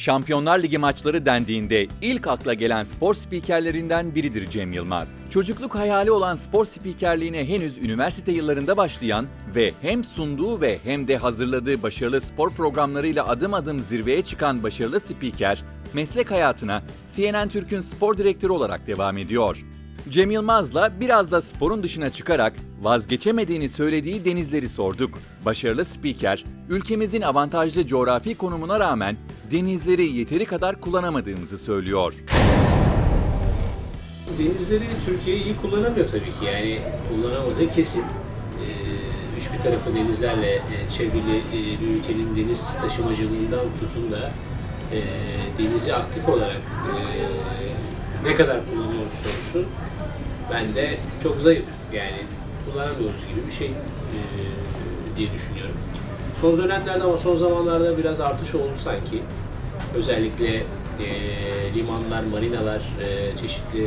Şampiyonlar Ligi maçları dendiğinde ilk akla gelen spor spikerlerinden biridir Cem Yılmaz. Çocukluk hayali olan spor spikerliğine henüz üniversite yıllarında başlayan ve hem sunduğu ve hem de hazırladığı başarılı spor programlarıyla adım adım zirveye çıkan başarılı spiker, meslek hayatına CNN Türk'ün spor direktörü olarak devam ediyor. Cem Yılmaz'la biraz da sporun dışına çıkarak vazgeçemediğini söylediği denizleri sorduk. Başarılı spiker, ülkemizin avantajlı coğrafi konumuna rağmen denizleri yeteri kadar kullanamadığımızı söylüyor. Denizleri Türkiye iyi kullanamıyor tabii ki. Yani kullanamadığı kesin. Ee, üç bir tarafı denizlerle e, çevrili e, bir ülkenin deniz taşımacılığından tutun da e, denizi aktif olarak ne kadar kullanıyoruz sorusu bende çok zayıf. Yani kullanamıyoruz gibi bir şey diye düşünüyorum. Son dönemlerde ama son zamanlarda biraz artış oldu sanki. Özellikle e, limanlar, marinalar, e, çeşitli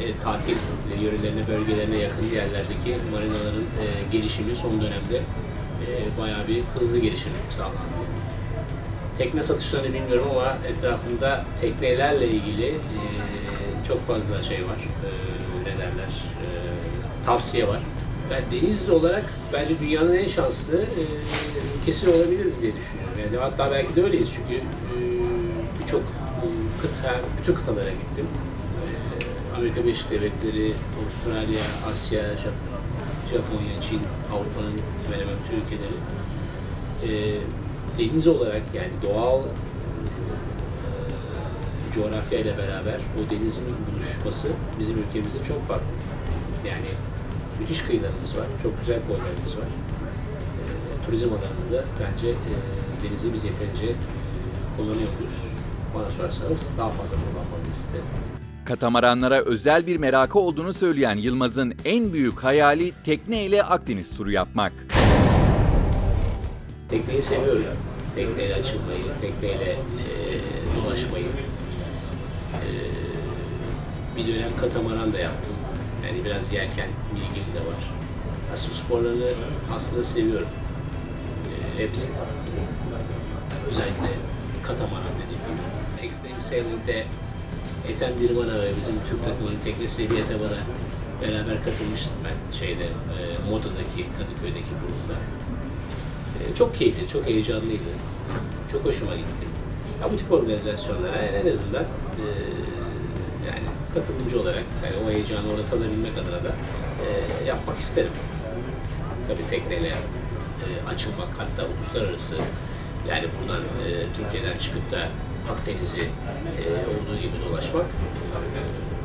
e, tatil yörelerine, bölgelerine yakın yerlerdeki marinaların e, gelişimi son dönemde e, bayağı bir hızlı gelişim sağlandı. Tekne satışlarını bilmiyorum ama etrafında teknelerle ilgili e, çok fazla şey var. E, ne derler? E, tavsiye var. Ben deniz olarak bence dünyanın en şanslı e, ülkesi olabiliriz diye düşünüyorum. Yani hatta belki de öyleyiz çünkü e, birçok e, kıta, bütün kıtalara gittim. E, Amerika Birleşik Devletleri, Avustralya, Asya, Jap- Japonya, Çin, Avrupa'nın hemen hemen bütün ülkeleri. E, deniz olarak yani doğal e, coğrafya ile beraber o denizin buluşması bizim ülkemizde çok farklı. Yani müthiş kıyılarımız var, çok güzel koylarımız var. E, turizm alanında bence e, denizi biz yeterince e, kullanıyoruz. Bana sorarsanız daha fazla kullanmalıyız isterim. Katamaranlara özel bir merakı olduğunu söyleyen Yılmaz'ın en büyük hayali tekne ile Akdeniz turu yapmak. Tekneyi seviyorum. Tekneyle açılmayı, tekneyle e, dolaşmayı. E, bir dönem katamaran da yaptım. Yani biraz yelken bilgim de var. Aslında sporlarını aslında seviyorum. E, hepsini. Özellikle katamaran dediğim gibi. Extreme Sailing'de Ethem Dirvan'a ve bizim Türk takımının tekne seviyete bana beraber katılmıştım ben şeyde e, Moda'daki Kadıköy'deki burunda. E, çok keyifli, çok heyecanlıydı. Çok hoşuma gitti. Ya bu tip organizasyonlara yani en azından e, katılımcı olarak yani o heyecanı orada tadabilmek adına da e, yapmak isterim. Tabii tekneyle e, açılmak hatta uluslararası yani buradan e, Türkiye'den çıkıp da Akdeniz'i e, olduğu gibi dolaşmak e,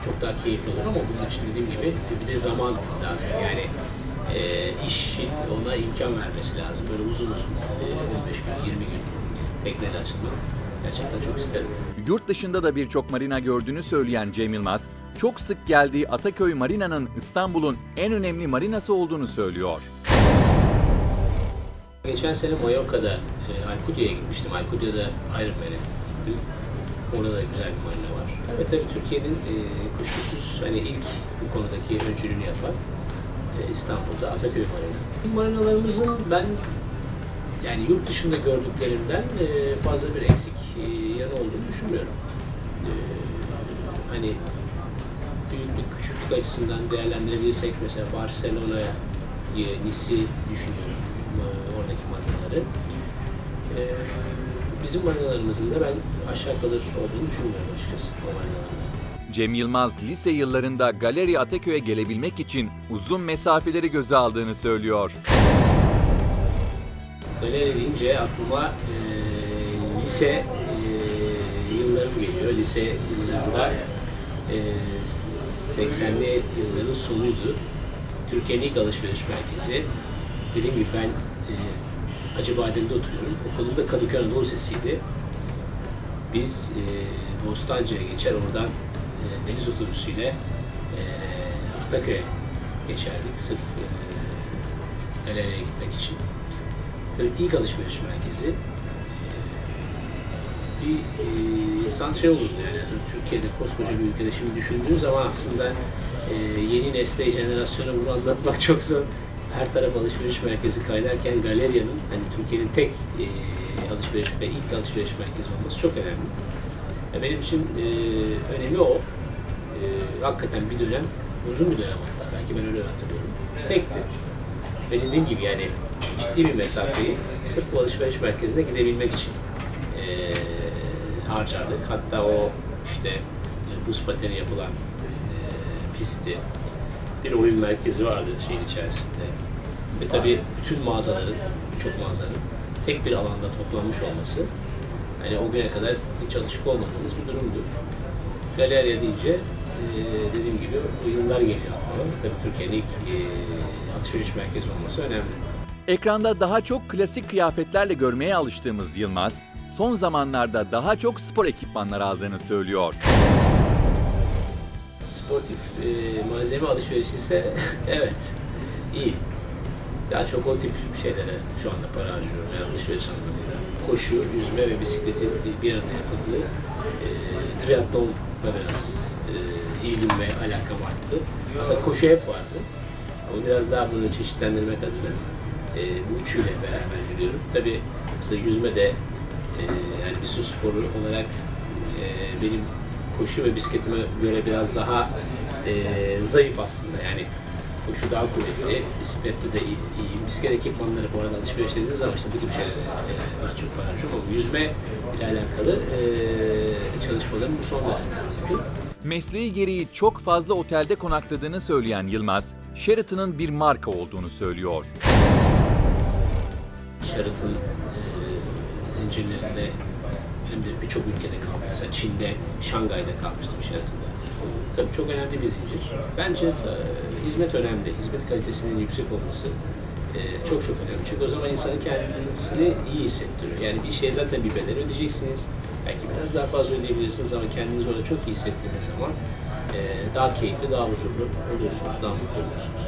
çok daha keyifli olur ama bunun için dediğim gibi bir de zaman lazım. Yani e, işin ona imkan vermesi lazım. Böyle uzun uzun e, 15 gün, 20 gün tekneyle açılmak gerçekten çok isterim. Yurt dışında da birçok marina gördüğünü söyleyen Cem Yılmaz, çok sık geldiği Ataköy Marina'nın İstanbul'un en önemli marinası olduğunu söylüyor. Geçen sene Mallorca'da e, Alcudia'ya gitmiştim. Alcudia'da Ironman'e gittim. Orada da güzel bir marina var. Ve tabii Türkiye'nin e, kuşkusuz hani ilk bu konudaki öncülüğünü yapan e, İstanbul'da Ataköy Marina. Marinalarımızın ben yani yurt dışında gördüklerimden e, fazla bir eksik e, yanı olduğunu düşünmüyorum. E, hani büyüklük, küçüklük açısından değerlendirebilirsek mesela Barcelona'ya, Nice'i düşünüyorum oradaki marinaları. E, bizim marinalarımızın da ben aşağı kalır olduğunu düşünmüyorum açıkçası o. Cem Yılmaz lise yıllarında Galeri Ataköy'e gelebilmek için uzun mesafeleri göze aldığını söylüyor. Galeri deyince aklıma e, lise e, yıllarım geliyor. Lise yıllarında e, 80'li yılların sonuydu. Türkiye'nin ilk alışveriş merkezi. Dediğim gibi ben e, Acıbadem'de oturuyorum. Okulum da Kadıköy Anadolu Lisesi'ydi. Biz e, Bostancı'ya geçer oradan e, deniz otobüsüyle e, Ataköy'e geçerdik sırf e, galeriye gitmek için. Tabii ilk alışveriş merkezi. Ee, Bir e, insan şey olurdu yani Türkiye'de koskoca bir ülkede şimdi düşündüğün zaman aslında e, yeni nesle jenerasyona bunu anlatmak çok zor. her taraf alışveriş merkezi kaynarken Galeria'nın hani Türkiye'nin tek e, alışveriş ve ilk alışveriş merkezi olması çok önemli. Benim için önemi o. Hakikaten bir dönem, uzun bir dönem hatta belki ben öyle hatırlıyorum. Tekti. Ve dediğim gibi yani ciddi bir mesafeyi sırf bu alışveriş merkezine gidebilmek için e, harcardık. Hatta o işte e, buz pateni yapılan e, pisti, bir oyun merkezi vardı şeyin içerisinde. Ve tabii bütün mağazaların, çok mağazanın tek bir alanda toplanmış olması hani o güne kadar hiç alışık olmadığımız bir durumdu. Galerya deyince e, dediğim gibi oyunlar geliyor aklıma. Tabii Türkiye'nin ilk e, alışveriş merkezi olması önemli. Ekranda daha çok klasik kıyafetlerle görmeye alıştığımız Yılmaz, son zamanlarda daha çok spor ekipmanları aldığını söylüyor. Sportif e, malzeme alışverişi ise evet iyi. Daha çok o tip şeylere şu anda para harcıyorum yani alışveriş anlamında. Koşu, yüzme ve bisikletin bir arada yapıldığı e, triatlonla biraz e, ilgim ve alakam arttı. Aslında koşu hep vardı. Ama biraz daha bunu çeşitlendirmek adına e, bu üçüyle beraber yürüyorum. Tabii aslında yüzme de e, yani bir su sporu olarak e, benim koşu ve bisikletime göre biraz daha e, zayıf aslında. Yani koşu daha kuvvetli, bisiklette de iyi, iyi. Bisiklet ekipmanları bu arada alışveriş dediğiniz zaman işte bu tip şeylere e, daha çok para harcıyorum ama yüzme ile alakalı e, çalışmalarım bu son dönemde. Mesleği gereği çok fazla otelde konakladığını söyleyen Yılmaz, Sheraton'ın bir marka olduğunu söylüyor. Sheraton e, zincirlerinde hem de birçok ülkede kaldı. Mesela Çin'de, Şangay'da kalmıştım Sheraton'da. Tabii çok önemli bir zincir. Bence e, hizmet önemli. Hizmet kalitesinin yüksek olması e, çok çok önemli. Çünkü o zaman insanın kendisini iyi hissettiriyor. Yani bir şey zaten bir bedel ödeyeceksiniz. Belki biraz daha fazla ödeyebilirsiniz ama kendinizi orada çok iyi hissettiğiniz zaman e, daha keyifli, daha huzurlu oluyorsunuz, daha mutlu oluyorsunuz.